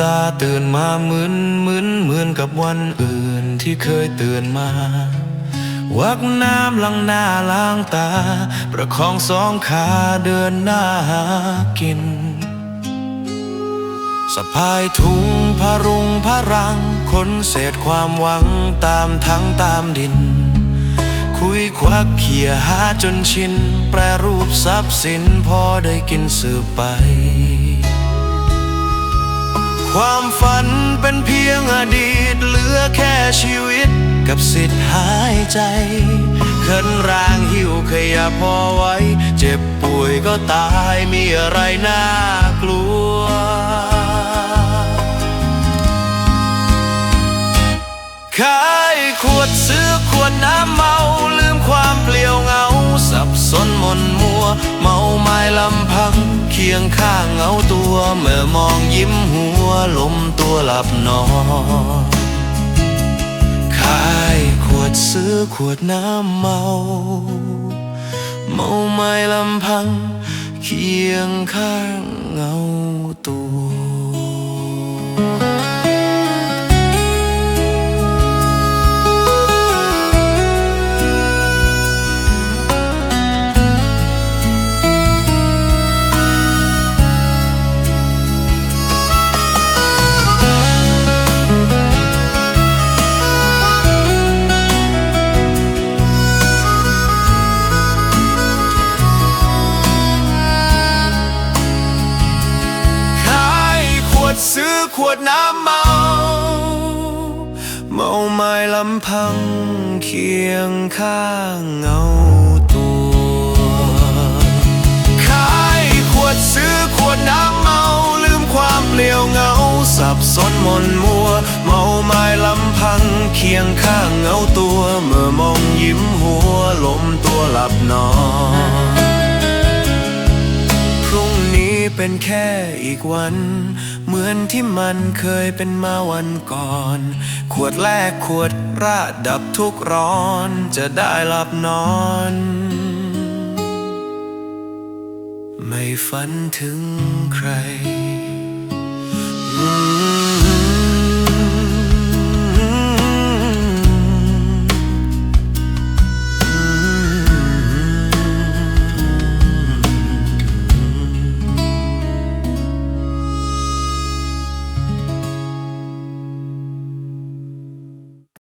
ตาตื่นมาเหมือนเหมือนเหมือนกับวันอื่นที่เคยตื่นมา วักน้ำล้างหน้าล้างตา ประคองสองขาเดินหน้าหากินสะพายถุงพารุงพารังคนเศษความหวังตามทั้งตามดิน คุยควักเขี่ยหาจนชิน แปรรูปทรัพย์สินพอได้กินสืบไป ความฝันเป็นเพียงอดีตเหลือแค่ชีวิตกับสิทธิ์หายใจเขินร่างหิวขยับพอไว้ เจ็บป่วยก็ตายมีอะไรน่ากลัวข ยงข้างเงาตัวเมื่อมองยิ้มหัวลมตัวหลับนอนขายขวดซื้อขวดน้ำเมา เมาไม่ลำพัง เคียงข้างเงาตัว วดน้ำเมา เมาไม้ลำพังเคียงข้างเงาตัวขายขวดซื้อขวดน้ำเมา ลืมความเปลี่ยวเหงา สับสนมนมัว เมาไม้ลำพังเคียงข้างเงาตัว เมื่อมองยิ้มหัวลมตัวหลับนอนพรุ่งนี้เป็นแค่อีกวัน เหมือนที่มันเคยเป็นมาวันก่อน ขวดแรกขวดระดับทุกร้อน จะได้หลับนอน ไม่ฝันถึงใคร